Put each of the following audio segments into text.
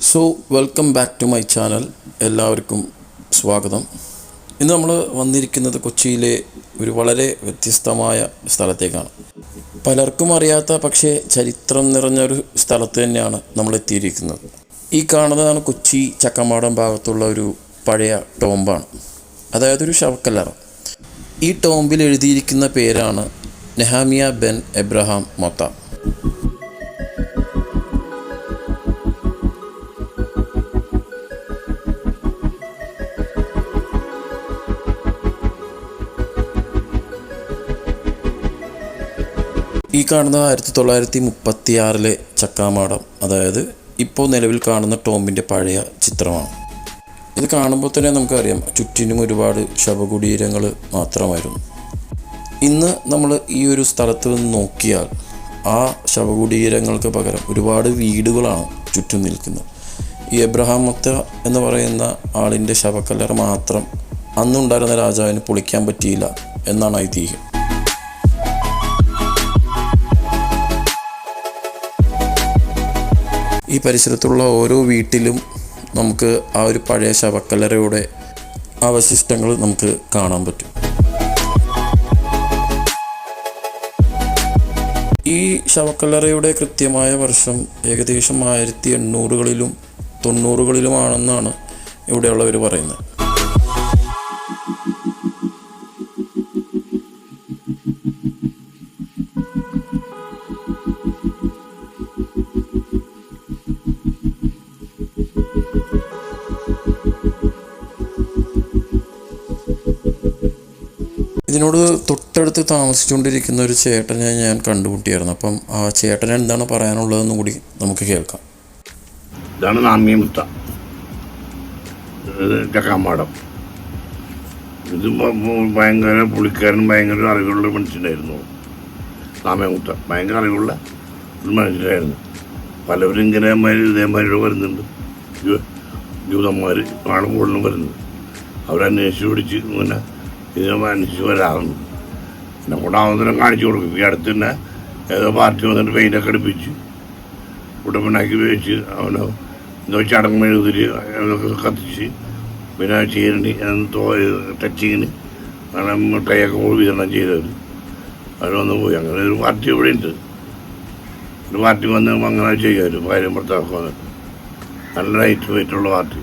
So welcome back to my channel എല്ലാവർക്കും സ്വാഗതം. ഇന്ന് നമ്മൾ വന്നിരിക്കുന്നത് കൊച്ചിയിലെ ഒരു വളരെ വ്യത്യസ്തമായ സ്ഥലത്തേക്കാണ്. പലർക്കും അറിയാത്ത പക്ഷേ ചരിത്രം നിറഞ്ഞൊരു സ്ഥലത്ത് തന്നെയാണ് നമ്മൾ എത്തിയിരിക്കുന്നത്. ഈ കാണുന്നതാണ് കൊച്ചി ചക്കമാടം ഭാഗത്തുള്ള ഒരു പഴയ ടോംബാണ് അതായത് ഒരു ശവക്കല്ലറ. ഈ ടോംബിൽ എഴുതിയിരിക്കുന്ന പേരാണ് നെഹാമിയ ബെൻ എബ്രഹാം മൊത്ത. ഈ കാണുന്ന ആയിരത്തി തൊള്ളായിരത്തി മുപ്പത്തി ആറിലെ ചക്കാമാടം അതായത് ഇപ്പോൾ നിലവിൽ കാണുന്ന ടോമിന്റെ പഴയ ചിത്രമാണ്. ഇത് കാണുമ്പോൾ തന്നെ നമുക്കറിയാം ചുറ്റിനും ഒരുപാട് ശവകുടീരങ്ങൾ മാത്രമായിരുന്നു. ഇന്ന് നമ്മൾ ഈ ഒരു സ്ഥലത്ത് നിന്ന് നോക്കിയാൽ ആ ശവകുടീരങ്ങൾക്ക് പകരം ഒരുപാട് വീടുകളാണ് ചുറ്റും നിൽക്കുന്നത്. ഈ എബ്രഹാം മൊത്ത എന്ന് പറയുന്ന ആളിന്റെ ശവക്കല്ലറ മാത്രം അന്നുണ്ടായിരുന്ന രാജാവിന് പൊളിക്കാൻ പറ്റിയില്ല എന്നാണ് ഐതിഹ്യം. ഈ പരിസരത്തുള്ള ഓരോ വീട്ടിലും നമുക്ക് ആ ഒരു പഴയ ശവക്കല്ലറയുടെ അവശിഷ്ടങ്ങൾ നമുക്ക് കാണാൻ പറ്റും. ഈ ശവക്കല്ലറയുടെ കൃത്യമായ വർഷം ഏകദേശം ആയിരത്തി എണ്ണൂറുകളിലും തൊണ്ണൂറുകളിലുമാണെന്നാണ് ഇവിടെയുള്ളവർ പറയുന്നത്. ഇതിനോട് തൊട്ടടുത്ത് താമസിച്ചുകൊണ്ടിരിക്കുന്ന ഒരു ചേട്ടനെ ഞാൻ കണ്ടുമുട്ടിയായിരുന്നു. അപ്പം ആ ചേട്ടൻ എന്താണ് പറയാനുള്ളതെന്ന് കൂടി നമുക്ക് കേൾക്കാം. ഇതാണ് നാമ്യമുത്ത മുത്ത. ചക്കാമ്പാടം ഇത് ഭയങ്കര പുള്ളിക്കാരൻ ഭയങ്കര അറിവുള്ള മനുഷ്യനായിരുന്നു. നാമ്യമുത്ത ഭയങ്കര അറിവുള്ള ഒരു മനുഷ്യനായിരുന്നു. പലവരും ഇങ്ങനെ ഇതേമാരിയോട് വരുന്നുണ്ട്. ജൂതന്മാർ ആണ് കൂടുതലും വരുന്നത് അവരന്വേഷിച്ച് പിടിച്ച് ഇങ്ങനെ ഇതിനെ അന്വേഷിച്ച് വരാറുണ്ട് കൂടെ ആവുന്നതിനും കാണിച്ചു കൊടുക്കും. ഈ അടുത്ത് തന്നെ ഏതോ പാർട്ടി വന്നിട്ട് പെയിന്റൊക്കെ അടുപ്പിച്ച് കുടുംബനാക്കി ഉപയോഗിച്ച് അവനോ എന്തോ ചടങ്ങ് മെഴുതിരി അതൊക്കെ കത്തിച്ച് പിന്നെ ചീരണി തോ ടച്ചിങ്ങിന് അങ്ങനെ മിഠായിയൊക്കെ വിതരണം ചെയ്തവർ അവർ വന്ന് പോയി. അങ്ങനെ ഒരു പാർട്ടി ഇവിടെ ഉണ്ട്. ഒരു പാർട്ടി വന്ന് അങ്ങനെ ചെയ്യുമായിരുന്നു ഭാര്യ ഭർത്താവൊക്കെ വന്നിട്ട്. നല്ല റൈറ്റ് വെയിറ്റുള്ള പാർട്ടി.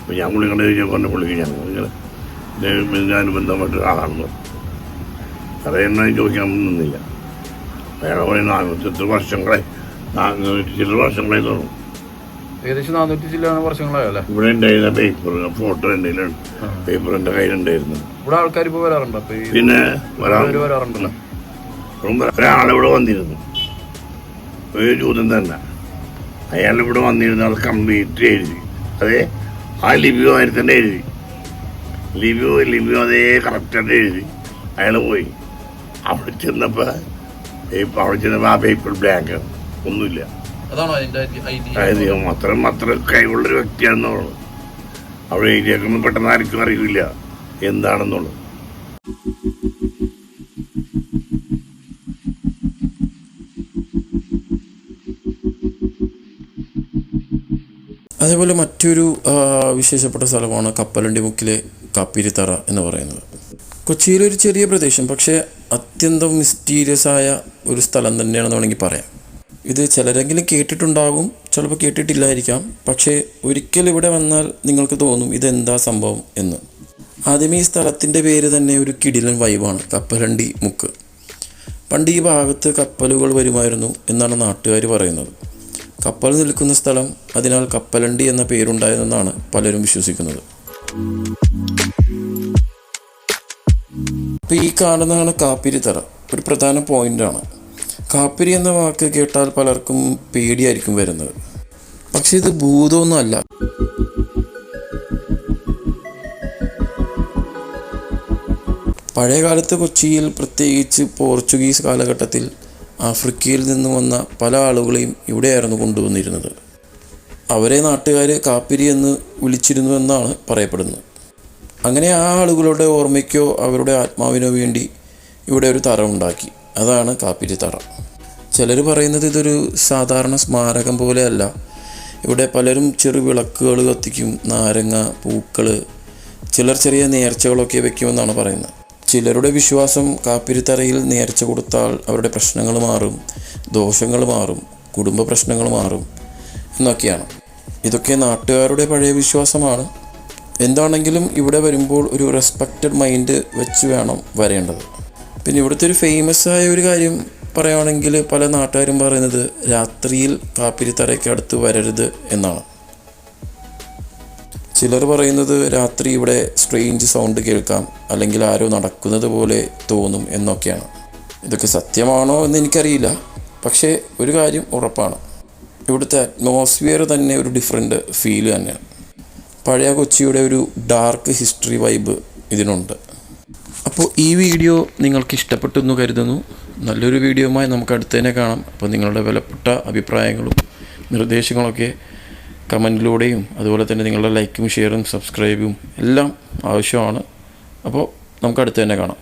അപ്പോൾ ഞാൻ കഴിഞ്ഞപ്പോൾ പറഞ്ഞു പുള്ളിക്ക് ഞാൻ ഇങ്ങനെ ഇതിനനുബന്ധമായിട്ട് ആളാണെന്ന്. പറഞ്ഞു അറിയണ ചോദിക്കാൻ നിന്നില്ല. അയാളെ പറയും നാനൂറ്റി വർഷങ്ങളെ നാനൂറ്റി ചില വർഷങ്ങളെ തോന്നും. ഏകദേശം നാനൂറ്റി ചില്ലാണ് വർഷങ്ങളായല്ലേ? ഇവിടെ ഉണ്ടായിരുന്ന പേപ്പർ ഫോട്ടോ എന്തെങ്കിലും പേപ്പർ എന്റെ കയ്യിലുണ്ടായിരുന്നു. ഇവിടെ ആൾക്കാർ ഇപ്പോൾ വരാറുണ്ട് പിന്നെ ഒരാളെ ഇവിടെ ഒരാളിവിടെ വന്നിരുന്നു. ഒരു ജൂതൻ തന്നെ. അയാൾ ഇവിടെ വന്നിരുന്ന ആൾ കംപ്ലീറ്റ് എഴുതി. അതെ ആ ലിപിയുമായിട്ട് തന്നെ എഴുതി. ലിപിയോ ലിപിയോ അതേ കറക്റ്റായിട്ട് എഴുതി. അയാൾ പോയി. അവിടെ ചെന്നപ്പോൾ അവിടെ ചെന്നപ്പോൾ ആ പേപ്പർ ബ്ലാങ്ക് ഒന്നുമില്ല. അതാണോ അതിന്റെ ഐതി അതായത് അത്രയും അത്ര കഴിവുള്ളൊരു വ്യക്തിയാണെന്നുള്ളത് അവിടെ എഴുതിയേക്കൊന്നും പെട്ടെന്ന് ആർക്കും അറിയില്ല എന്താണെന്നുള്ളത്. അതേപോലെ മറ്റൊരു വിശേഷപ്പെട്ട സ്ഥലമാണ് കപ്പലണ്ടി മുക്കിലെ കാപ്പിരിത്തറ എന്ന് പറയുന്നത്. കൊച്ചിയിലെ ഒരു ചെറിയ പ്രദേശം പക്ഷേ അത്യന്തം മിസ്റ്റീരിയസ് ആയ ഒരു സ്ഥലം തന്നെയാണെന്ന് വേണമെങ്കിൽ പറയാം. ഇത് ചിലരെങ്കിലും കേട്ടിട്ടുണ്ടാകും ചിലപ്പോൾ കേട്ടിട്ടില്ലായിരിക്കാം പക്ഷേ ഒരിക്കൽ ഇവിടെ വന്നാൽ നിങ്ങൾക്ക് തോന്നും ഇതെന്താ സംഭവം എന്ന്. ആദ്യമേ ഈ സ്ഥലത്തിന്റെ പേര് തന്നെ ഒരു കിടിലൻ വൈബാണ് കപ്പലണ്ടി മുക്ക്. പണ്ട് ഈ ഭാഗത്ത് കപ്പലുകൾ വരുമായിരുന്നു എന്നാണ് നാട്ടുകാർ പറയുന്നത്. കപ്പൽ നിൽക്കുന്ന സ്ഥലം അതിനാൽ കപ്പലണ്ടി എന്ന പേരുണ്ടായതെന്നാണ് പലരും വിശ്വസിക്കുന്നത്. അപ്പോൾ ഈ കാണുന്നതാണ് കാപ്പിരി തറ. ഒരു പ്രധാന പോയിന്റാണ് കാപ്പിരി എന്ന വാക്ക് കേട്ടാൽ പലർക്കും പേടിയായിരിക്കും വരുന്നത്. പക്ഷെ ഇത് ഭൂതമൊന്നും അല്ല. പഴയകാലത്ത് കൊച്ചിയിൽ പ്രത്യേകിച്ച് പോർച്ചുഗീസ് കാലഘട്ടത്തിൽ ആഫ്രിക്കയിൽ നിന്ന് വന്ന പല ആളുകളെയും ഇവിടെയായിരുന്നു കൊണ്ടുവന്നിരുന്നത്. അവരെ നാട്ടുകാർ കാപ്പിരി എന്ന് വിളിച്ചിരുന്നു എന്നാണ് പറയപ്പെടുന്നത്. അങ്ങനെ ആ ആളുകളുടെ ഓർമ്മയ്ക്കോ അവരുടെ ആത്മാവിനോ വേണ്ടി ഇവിടെ ഒരു തറ ഉണ്ടാക്കി. അതാണ് കാപ്പിരി തറ. ചിലർ പറയുന്നത് ഇതൊരു സാധാരണ സ്മാരകം പോലെയല്ല. ഇവിടെ പലരും ചെറു വിളക്കുകൾ കത്തിക്കും നാരങ്ങ പൂക്കൾ ചിലർ ചെറിയ നേർച്ചകളൊക്കെ വെക്കുമെന്നാണ് പറയുന്നത്. ചിലരുടെ വിശ്വാസം കാപ്പിരിത്തറയിൽ നേർച്ച കൊടുത്താൽ അവരുടെ പ്രശ്നങ്ങൾ മാറും ദോഷങ്ങൾ മാറും കുടുംബ പ്രശ്നങ്ങൾ മാറും എന്നൊക്കെയാണ്. ഇതൊക്കെ നാട്ടുകാരുടെ പഴയ വിശ്വാസമാണ്. എന്താണെങ്കിലും ഇവിടെ വരുമ്പോൾ ഒരു റെസ്പെക്റ്റഡ് മൈൻഡ് വെച്ച് വേണം വരേണ്ടത്. പിന്നെ ഇവിടുത്തെ ഒരു ഫേമസ് ആയ ഒരു കാര്യം പറയുകയാണെങ്കിൽ പല നാട്ടുകാരും പറയുന്നത് രാത്രിയിൽ കാപ്പിരിത്തറയ്ക്ക് അടുത്ത് വരരുത് എന്നാണ്. ചിലർ പറയുന്നത് രാത്രി ഇവിടെ സ്ട്രെയിഞ്ച് സൗണ്ട് കേൾക്കാം അല്ലെങ്കിൽ ആരോ നടക്കുന്നത് പോലെ തോന്നും എന്നൊക്കെയാണ്. ഇതൊക്കെ സത്യമാണോ എന്ന് എനിക്കറിയില്ല പക്ഷേ ഒരു കാര്യം ഉറപ്പാണ്. ഇവിടുത്തെ അറ്റ്മോസ്ഫിയർ തന്നെ ഒരു ഡിഫറെന്റ് ഫീൽ തന്നെയാണ്. പഴയ കൊച്ചിയുടെ ഒരു ഡാർക്ക് ഹിസ്റ്ററി വൈബ് ഇതിനുണ്ട്. അപ്പോൾ ഈ വീഡിയോ നിങ്ങൾക്ക് ഇഷ്ടപ്പെട്ടു എന്ന് കരുതുന്നു. നല്ലൊരു വീഡിയോയുമായി നമുക്ക് അടുത്ത് തന്നെ കാണാം. അപ്പോൾ നിങ്ങളുടെ വിലപ്പെട്ട അഭിപ്രായങ്ങളും നിർദ്ദേശങ്ങളൊക്കെ കമന്റിലൂടെയും അതുപോലെ തന്നെ നിങ്ങളുടെ ലൈക്കും ഷെയറും സബ്സ്ക്രൈബും എല്ലാം ആവശ്യമാണ്. അപ്പോൾ നമുക്ക് അടുത്ത് തന്നെ കാണാം.